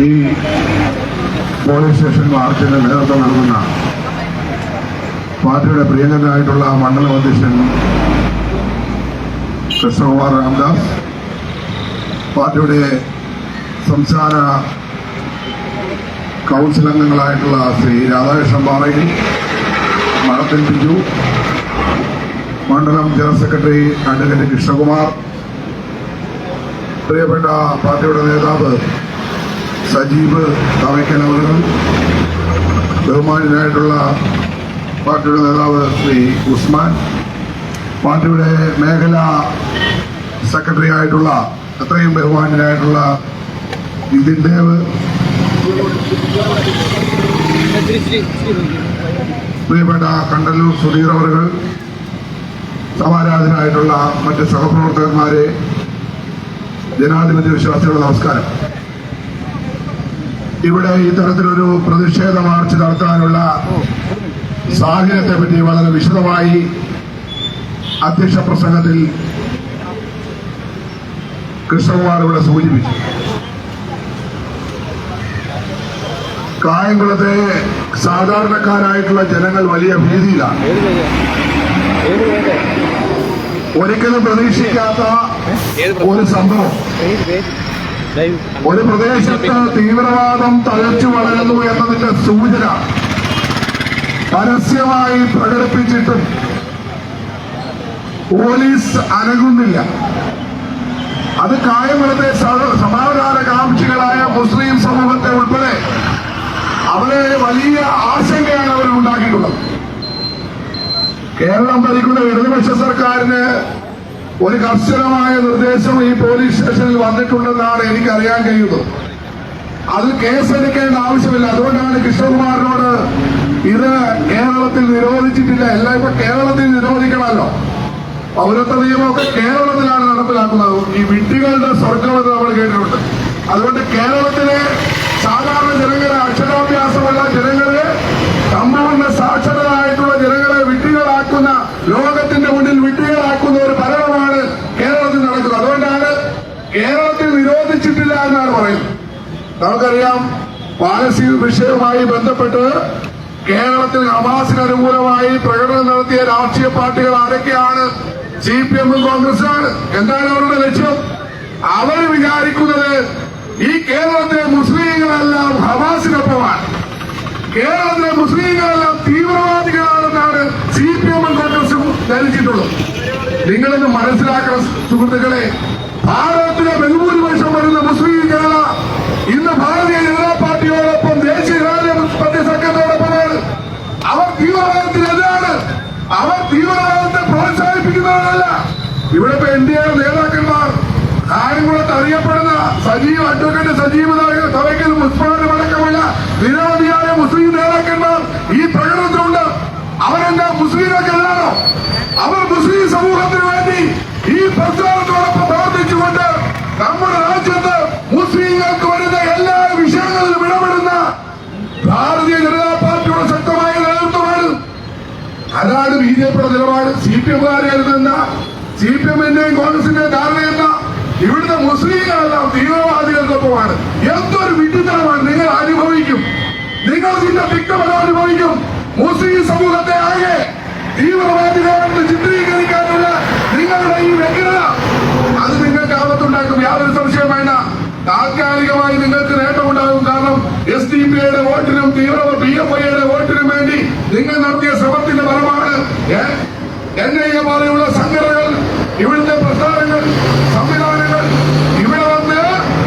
ഈ police station മാർച്ചിന്റെ നേതൃത്വം നൽകുന്ന പാർട്ടിയുടെ പ്രിയങ്കരനായിട്ടുള്ള മണ്ഡലം അധ്യക്ഷൻ കൃഷ്ണകുമാർ രാംദാസ് പാർട്ടിയുടെ സംസ്ഥാന കൗൺസിൽ അംഗങ്ങളായിട്ടുള്ള ശ്രീ രാധാകൃഷ്ണൻ പാറയിൽ മണത്തിൽ ബിജു മണ്ഡലം ജനറൽ സെക്രട്ടറി അഡ്വക്കേറ്റ് കൃഷ്ണകുമാർ പ്രിയപ്പെട്ട പാർട്ടിയുടെ നേതാവ് സജീവ് തറയ്ക്കൽ അവറുകൾ ബഹുമാനായിട്ടുള്ള പാർട്ടിയുടെ നേതാവ് ശ്രീ ഉസ്മാൻ പാർട്ടിയുടെ മേഖലാ സെക്രട്ടറി ആയിട്ടുള്ള അത്രയും ബഹുമാനായിട്ടുള്ള നിതിൻ ദേവ് പ്രിയപ്പെട്ട കണ്ടല്ലൂർ സുധീർ അവറുകൾ സമാരാധനായിട്ടുള്ള മറ്റ് സഹപ്രവർത്തകന്മാരെ ജനാധിപത്യ വിശ്വാസികളുടെ നമസ്കാരം. ഇവിടെ ഇത്തരത്തിലൊരു പ്രതിഷേധ മാർച്ച് നടത്താനുള്ള സാഹചര്യത്തെ പറ്റി വളരെ വിശദമായി അധ്യക്ഷ പ്രസംഗത്തിൽ കൃഷ്ണകുമാർ ഇവിടെ സൂചിപ്പിച്ചു. കായംകുളത്തെ സാധാരണക്കാരായിട്ടുള്ള ജനങ്ങൾ വലിയ ഭീതിയിലാണ്. ഒരിക്കലും പ്രതീക്ഷിക്കാത്ത ഒരു സംഭവം. ഒരു പ്രദേശത്ത് തീവ്രവാദം തഴച്ചു വളരുന്നു എന്നതിന്റെ സൂചന പരസ്യമായി പ്രകടിപ്പിച്ചിട്ടും പോലീസ് അനങ്ങുന്നില്ല. അത് കായംകുളത്തെ സമാധാനകാംക്ഷികളായ സമാധാന കാംക്ഷികളായ മുസ്ലിം സമൂഹത്തെ ഉൾപ്പെടെ അവരെ വലിയ ആശങ്കയാണ് അവർ ഉണ്ടാക്കിയിട്ടുള്ളത്. കേരളം ഭരിക്കുന്ന ഇടതുപക്ഷ സർക്കാരിന് ഒരു കർശനമായ നിർദ്ദേശം ഈ പോലീസ് സ്റ്റേഷനിൽ വന്നിട്ടുണ്ടെന്നാണ് എനിക്കറിയാൻ കഴിയുന്നത്. അത് കേസെടുക്കേണ്ട ആവശ്യമില്ല. അതുകൊണ്ടാണ് കൃഷ്ണകുമാറിനോട് ഇത് കേരളത്തിൽ നിരോധിച്ചിട്ടില്ല. എല്ലാം ഇപ്പൊ കേരളത്തിൽ നിരോധിക്കണമല്ലോ. പൗരത്വ നിയമമൊക്കെ കേരളത്തിലാണ് നടപ്പിലാക്കുന്നത്. ഈ വിഡ്ഢികളുടെ സ്വർഗമെന്ന് നമ്മൾ കേട്ടിട്ടുണ്ട്. അതുകൊണ്ട് കേരളത്തിലെ പാലസ്തീൻ വിഷയവുമായി ബന്ധപ്പെട്ട് കേരളത്തിൽ ഹമാസിന് അനുകൂലമായി പ്രകടനം നടത്തിയ രാഷ്ട്രീയ പാർട്ടികൾ ആരൊക്കെയാണ്? സി പി എമ്മും കോൺഗ്രസുമാണ് എന്താണ് അവരുടെ ലക്ഷ്യം? അവർ വിചാരിക്കുന്നത് ഈ കേരളത്തിലെ മുസ്ലിങ്ങളെല്ലാം ഹമാസിനൊപ്പമാണ്. കേരളത്തിലെ മുസ്ലിങ്ങളെല്ലാം തീവ്രവാദികളാണെന്നാണ് സി പി എമ്മും കോൺഗ്രസും ധരിച്ചിട്ടുള്ളത്. നിങ്ങളൊന്ന് മനസ്സിലാക്കണം സുഹൃത്തുക്കളെ. ഭാരതത്തിലെ ബഹുഭൂരിപക്ഷം വരുന്ന മുസ്ലിം ജനത ഇന്ന് ഭാരതീയ ജനതാ പാർട്ടിയോടൊപ്പം ദേശീയ ജനാധിപത്യ സംഘത്തോടൊപ്പമാണ് അവർ തീവ്രവാദത്തിനെതിരാണ് അവർ തീവ്രവാദത്തെ പ്രോത്സാഹിപ്പിക്കുന്നവരല്ല ഇവിടെ ഇപ്പൊ എൻ ഡി എ നേതാക്കന്മാർ കായംകുളത്ത് അറിയപ്പെടുന്ന സജീവ് അഡ്വക്കേറ്റ് സജീവ് തവയ്ക്കൽ മുസ്ലിം അടക്കമുള്ള നിരവധിയായ മുസ്ലിം നേതാക്കന്മാർ ഈ പ്രകടനത്തിലുണ്ട്. അവരെന്താ മുസ്ലിങ്ങൾക്കെല്ലാണോ അവർ മുസ്ലിം സമൂഹത്തിന് വേണ്ടി ഈ പ്രസ്ഥാനത്തോടൊപ്പം പ്രവർത്തിച്ചുകൊണ്ട് നമ്മുടെ രാജ്യത്ത് മുസ്ലിങ്ങൾക്ക് വരുന്ന എല്ലാ വിഷയങ്ങളിലും ഇടപെടുന്ന ഭാരതീയ ജനതാ പാർട്ടിയുടെ ശക്തമായ നേതൃത്വമാണ് അതാണ് ബി ജെ പിയുടെ നിലപാട് സി പി എമ്മുകാർ കരുതുന്ന സി പി എമ്മിന്റെയും കോൺഗ്രസിന്റെയും ധാരണയെന്ന ഇവിടുത്തെ മുസ്ലിങ്ങളെല്ലാം തീവ്രവാദികൾക്കൊപ്പമാണ്. എന്തൊരു വിഡിത്തരമാണ് നിങ്ങൾ അനുഭവിക്കും. നിങ്ങൾ ഇതിന്റെ തിക്തമത അനുഭവിക്കും. മുസ്ലിം സമൂഹത്തെ ആകെ തീവ്രവാദികളെന്ന് ചിത്രീകരിക്കാനുള്ള നിങ്ങളുടെ ഈ വ്യഗ്രത അത് നിങ്ങൾക്ക് ആപത്തുണ്ടാക്കും. യാതൊരു സംശയം വേണ്ട. താൽക്കാലികമായി നിങ്ങൾക്ക് നേട്ടമുണ്ടാകും. കാരണം എസ് ഡി പി യുടെ വോട്ടിനും തീവ്രവാദ പി എഫ് ഐയുടെ വോട്ടിനും വേണ്ടി നിങ്ങൾ നടത്തിയ ഫലമാണ് എ പോലെയുള്ള സംഘടനകൾ ഇവിടുത്തെ പ്രസ്ഥാനങ്ങൾ സംവിധാനങ്ങൾ ഇവിടെ വന്ന്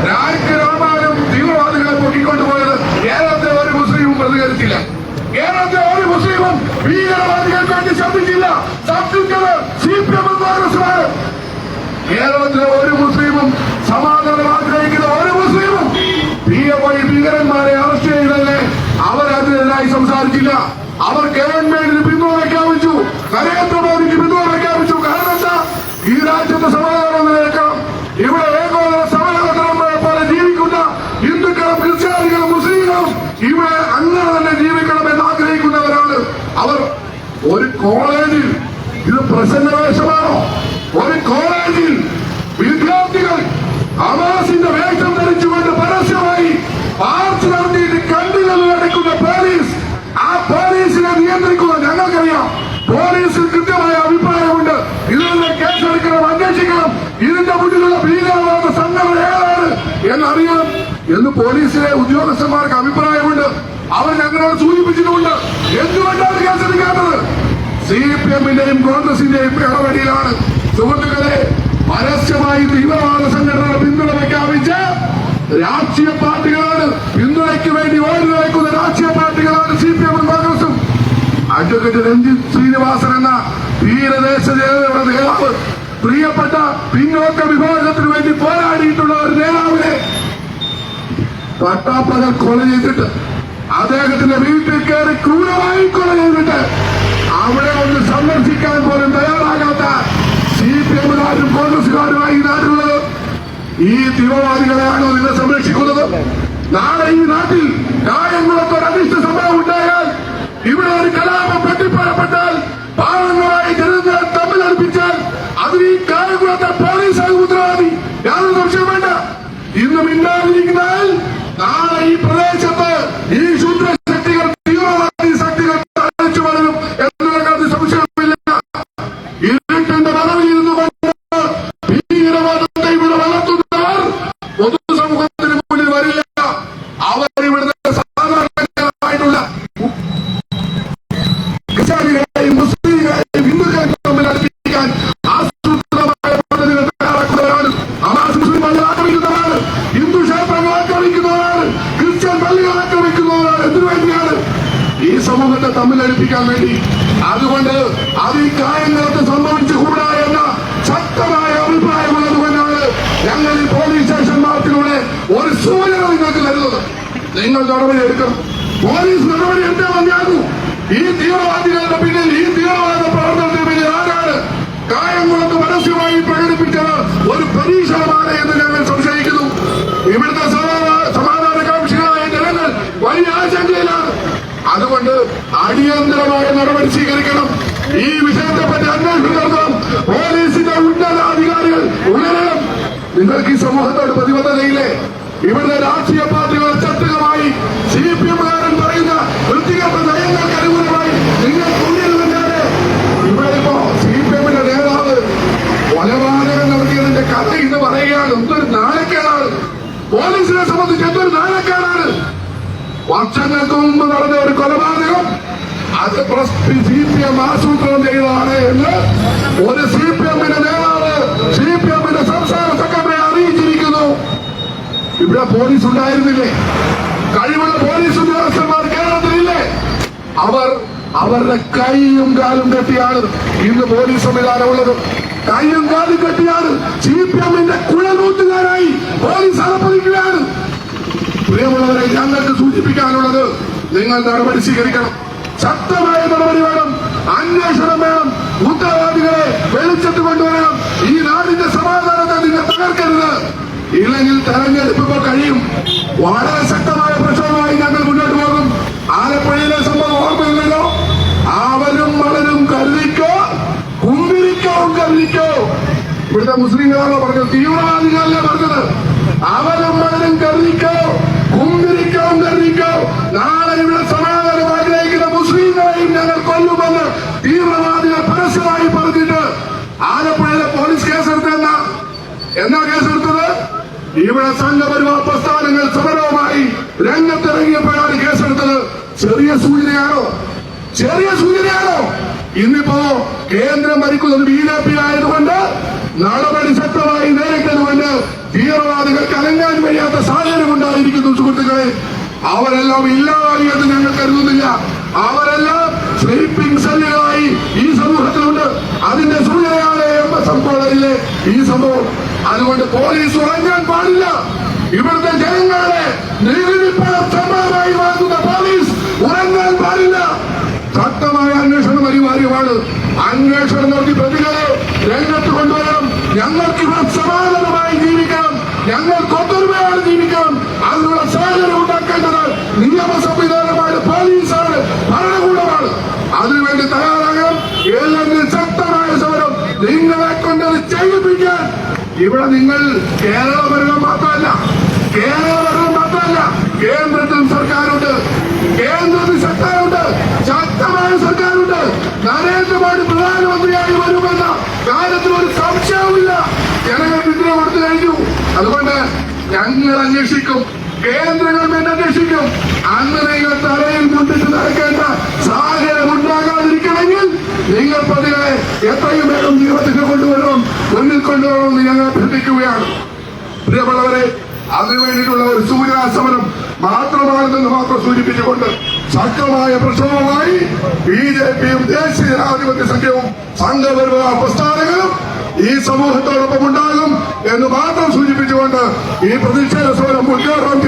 രാജ്യ രാമാനും തീവ്രവാദികളെ പൊക്കിക്കൊണ്ടുപോയത് കേരളത്തെ ഒരു മുസ്ലിമും പ്രതികരിച്ചില്ല കേരളത്തെ ഒരു മുസ്ലിമും ഭീകരവാദികൾക്ക് വേണ്ടി ശബ്ദിച്ചില്ല ശബ്ദിച്ചത് സി പി എം കോൺഗ്രസുമാണ് കേരളത്തിലെ ഒരു മുസ്ലിമും സമാധാനം ആഗ്രഹിക്കുന്ന ഒരു മുസ്ലിമും പി എഫ് ഐ ഭീകരന്മാരെ അറസ്റ്റ് ചെയ്തല്ലേ അവരതിനെതിരായി സംസാരിച്ചില്ല അവർ ഗവൺമെന്റിന് പിന്തുണ പ്രഖ്യാപിച്ചു നരേന്ദ്രമോദിക്ക് പിന്തുണ പ്രഖ്യാപിച്ചു കാരണം എന്താ ഈ രാജ്യത്ത് സമാധാനം നിലനിൽക്കണം ഇവിടെ ഏകോദര സമാധാനം പോലെ ജീവിക്കുന്ന ഹിന്ദുക്കളും ക്രിസ്ത്യാനികളും മുസ്ലിങ്ങളും ഇവിടെ അങ്ങനെ ഇത് കോളേജിൽ പ്രസന്നവേഷമാണോ? ഒരു കോളേജിൽ വിദ്യാർത്ഥികൾ അവാസിന്റെ വേഷം ധരിച്ചുകൊണ്ട് പരസ്യമായി മാർച്ച് നടത്തിയിട്ട് കണ്ടുകളിൽ അടയ്ക്കുന്ന പോലീസ് ആ പോലീസിനെ നിയന്ത്രിക്കുക ഞങ്ങൾക്കറിയാം. പോലീസിൽ കൃത്യമായ അഭിപ്രായമുണ്ട്. ഇതിനെ കേസെടുക്കണം അന്വേഷിക്കണം. ഇതിന്റെ മുന്നിലുള്ള ഭീകരവാദ സംഘടന ഏതാണ് എന്നറിയണം എന്ന് പോലീസിലെ ഉദ്യോഗസ്ഥന്മാർക്ക് അഭിപ്രായമുണ്ട്. അവർ ഞങ്ങളോട് സൂചിപ്പിച്ചിട്ടുമുണ്ട്. എന്തുകൊണ്ടാണ് കേസെടുക്കാത്തത്? സി പി എമ്മിന്റെയും കോൺഗ്രസിന്റെയും ഇടപെടലാണ് സുഹൃത്തുക്കളെ പരസ്യമായി തീവ്രവാദ സംഘടനകൾ പിന്തുണ പ്രഖ്യാപിച്ച് രാഷ്ട്രീയ പാർട്ടികളാണ് പിന്തുണയ്ക്ക് വേണ്ടി ഓടി നയിക്കുന്ന രാഷ്ട്രീയ പാർട്ടികളാണ് സി പി എമ്മും കോൺഗ്രസും. അഡ്വക്കേറ്റ് രഞ്ജിത് ശ്രീനിവാസൻ എന്ന തീരദേശ ജനതയുടെ നേതാവ് പ്രിയപ്പെട്ട പിന്നോക്ക വിഭാഗത്തിന് വേണ്ടി പോരാടിയിട്ടുള്ള ഒരു നേതാവിനെ പട്ടാപ്പകൽ കൊല ചെയ്തിട്ട് അദ്ദേഹത്തിന്റെ വീട്ടിൽ കയറി ക്രൂരമായി കൊല ചെയ്തിട്ട് അവിടെ ഒന്ന് സന്ദർശിക്കാൻ പോലും തയ്യാറാകാത്ത സി പി എമ്മുകാരും കോൺഗ്രസുകാരുമായി നാട്ടിലുള്ളത്. ഈ തീവ്രവാദികളെയാണോ നിങ്ങൾ സംരക്ഷിക്കുന്നത്. നാളെ ഈ നാട്ടിൽ കായംകുളത്ത് ഒരു അനിഷ്ട സംഭവം ഉണ്ടായാൽ ഇവിടെ ഒരു കലാപം പൊട്ടിപ്പറപ്പെട്ടാൽ പാവങ്ങളായി ജനങ്ങളെ തമ്മിലടുപ്പിച്ചാൽ അതിന് ഈ കായംകുളത്തെ പോലീസാണ് ഉത്തരവാദി. യാതൊരു സംശയം വേണ്ട. ഇന്ന് മിണ്ടാതിരിക്കുന്നാൽ നാളെ ഈ പ്രദേശത്ത് ഒരു സൂചന നിങ്ങൾക്ക് തരുന്നത്. നിങ്ങൾ നടപടി പോലീസ് നടപടി എടുത്തേ മതിയാകൂ. ഈ തീവ്രവാദികളുടെ പിന്നിൽ ഈ തീവ്രവാദ പ്രവർത്തനത്തിന് പിന്നിൽ ആരാണ് കായംകുളത്ത് പരസ്യമായി പ്രകടിപ്പിച്ചത്? ഒരു പരീക്ഷണമാണ് എന്ന് ഞങ്ങൾ സംശയിക്കുന്നു. ഇവിടുത്തെ സമാധാന സമാധാനകാംക്ഷികളായ ജനങ്ങൾ വലിയ ആശങ്കയിലാണ്. അതുകൊണ്ട് അടിയന്തരമായ നടപടി സ്വീകരിക്കണം. ഈ വിഷയത്തെപ്പറ്റി അന്വേഷണം പോലീസിന്റെ ഉന്നതാധികാരികൾ ഉയരണം നിങ്ങൾക്ക് ഈ സമൂഹത്തോട് പ്രതിബദ്ധതയില്ലേ? ഇവിടുത്തെ രാഷ്ട്രീയ പാർട്ടികളെ ചട്ടുകമായി സി പി എമ്മുകാരൻ പറയുന്ന വൃത്തികെട്ട നയങ്ങൾക്ക് അനുകൂലമായി നിങ്ങൾ കൊണ്ടിരുന്നല്ലാതെ ഇവിടെ ഇപ്പോ സി പി എമ്മിന്റെ നേതാവ് കൊലപാതകം നടത്തിയതിന്റെ കഥ ഇന്ന് പറയുകയാണ്. എന്തൊരു നാണക്കേടാണ്. പോലീസിനെ സംബന്ധിച്ച് എന്തൊരു നാണക്കേടാണ്. വർഷങ്ങൾക്ക് മുമ്പ് നടന്ന ഒരു കൊലപാതകം അത് സി പി എം ആസൂത്രണം ചെയ്തതാണ് എന്ന് ഒരു സി പി എമ്മിന്റെ നേതാവ് സി പി എമ്മിന്റെ സംസ്ഥാന സെക്രട്ടറി അറിയിച്ചിരിക്കുന്നു. ഇവിടെ പോലീസ് ഉണ്ടായിരുന്നില്ലേ? കഴിവുള്ള പോലീസ് ഉദ്യോഗസ്ഥന്മാർ കേരളത്തിലില്ലേ? അവർ അവരുടെ കൈയും കാലും കെട്ടിയാണ് ഇന്ന് പോലീസ് സംവിധാനമുള്ളത്. കൈയും കാലും കെട്ടിയാണ് സി പി എമ്മിന്റെ കുഴനൂത്തുകാരായി പോലീസ് അലപ്പതിക്കുകയാണ് പ്രിയമുള്ളവരെ ഞങ്ങൾക്ക് സൂചിപ്പിക്കാനുള്ളത് നിങ്ങൾ നടപടി സ്വീകരിക്കണം. ശക്തമായ നടപടി വേണം. അന്വേഷണം വേണം ഉത്തരവാദികളെ വെളിച്ചത്ത് കൊണ്ടുവരണം ഈ നാടിന്റെ സമാധാനത്തെ നിങ്ങൾ തകർക്കരുത് ഇല്ലെങ്കിൽ തെരഞ്ഞെടുപ്പ് കഴിയും. വളരെ ശക്തമായ പ്രക്ഷോഭമായി ഞങ്ങൾ മുന്നോട്ട് പോകും. ആലപ്പുഴയിലെ സംഭവം ഓർമ്മയില്ലല്ലോ? അവരും വളരും കരുതിക്കോ? കുമ്പിരിക്കോ കരുതിക്കോ ഇവിടുത്തെ മുസ്ലിങ്ങളാണോ പറഞ്ഞത്? തീവ്രവാദികളല്ലേ പറഞ്ഞത് അവരും വളരും കരുതിക്കോ കുമ്പിരിക്കോ കരുതിക്കോ നാളെ ഇവിടെ സമാധാനം ആഗ്രഹിക്കുന്ന മുസ്ലിങ്ങളെയും ഞങ്ങൾ കൊല്ലുമെന്ന് തീവ്രവാദികൾ പരസ്യമായി പറഞ്ഞിട്ട് ആലപ്പുഴയിലെ പോലീസ് കേസെടുത്തെന്ന എന്നാ കേസെടുത്തത് ഇവിടെ സംഘപരിവാർ പ്രസ്ഥാനങ്ങൾ സമരവുമായി രംഗത്തിറങ്ങിയപ്പോഴാണ് കേസെടുത്തത്. ചെറിയ സൂചനയാണോ? ചെറിയ സൂചനയാണോ? ഇന്നിപ്പോ കേന്ദ്രം ഭരിക്കുന്നത് ബി ജെ പി ആയതുകൊണ്ട് നടപടി ശക്തമായി നേരിട്ടതുകൊണ്ട് തീവ്രവാദികൾക്ക് അനങ്ങാൻ കഴിയാത്ത സാഹചര്യം ഉണ്ടായിരിക്കുന്നു സുഹൃത്തുക്കളെ. അവരെല്ലാം ഇല്ലാതായി എന്ന് ഞങ്ങൾ കരുതുന്നില്ല. അവരെല്ലാം സ്ലീപ്പിംഗ് സെല്ലുകളായി ഈ സമൂഹത്തിലുണ്ട്. അതിന്റെ സൂചനയാണ് എം എസ് എം കോളേജിലെ ഈ സംഭവം. അതുകൊണ്ട് പോലീസ് ഉറങ്ങാൻ പാടില്ല. ഇവിടുത്തെ ജനങ്ങളെ നികുതി പണം വാങ്ങുന്ന പോലീസ് ഉറങ്ങാൻ പാടില്ല. ശക്തമായ അന്വേഷണം അനിവാര്യമാണ്. അന്വേഷണം നടത്തി പ്രതികളെ രംഗത്ത് കൊണ്ടുവരണം. ഞങ്ങൾക്ക് ഇവിടെ സമാധാനമായി ജീവിക്കണം. ഞങ്ങൾക്ക് ഒത്തൊരുമയാണ് ജീവിക്കണം. അതിനുള്ള സാഹചര്യം ഉണ്ടാക്കേണ്ടത് നിയമ ഇവിടെ നിങ്ങൾ കേരള ഭരണം മാത്രമല്ല കേരള ഭരണം മാത്രമല്ല കേന്ദ്രത്തിലും സർക്കാരുണ്ട് കേന്ദ്രത്തിൽ സർക്കാരുണ്ട് ശക്തമായ സർക്കാരുണ്ട്. നരേന്ദ്രമോദി പ്രധാനമന്ത്രിയായി വരുമെന്ന കാര്യത്തിൽ ഒരു സംശയവുമില്ല. ജനങ്ങൾ പിന്തുണ കൊടുത്തു കഴിഞ്ഞു. അതുകൊണ്ട് ഞങ്ങൾ അന്വേഷിക്കും കേന്ദ്ര ഗവൺമെന്റ് അന്വേഷിക്കും. അന്ന് നിങ്ങൾ തലയിൽ മുട്ടിട്ട് നടക്കേണ്ട സാഹചര്യം ഉണ്ടാകാതിരിക്കണമെങ്കിൽ നിങ്ങൾ പ്രതികളെ എത്രയും കൊണ്ടുവരണമെന്ന് ഞങ്ങൾ അഭ്യർത്ഥിക്കുകയാണ്. പ്രിയമുള്ളവരെ അതിനു വേണ്ടിയിട്ടുള്ള ഒരു സൂചനാ സമരം മാത്രമാണെന്ന് മാത്രം സൂചിപ്പിച്ചുകൊണ്ട് ശക്തമായ പ്രശ്നവുമായി ബി ജെ പിയും ദേശീയ ജനാധിപത്യ സംഘവും സംഘപരിവാ പ്രസ്ഥാനങ്ങളും ഈ സമൂഹത്തോടൊപ്പം ഉണ്ടാകും എന്ന് മാത്രം സൂചിപ്പിച്ചുകൊണ്ട് ഈ പ്രതിഷേധ സമരം ഉദ്ഘാടനം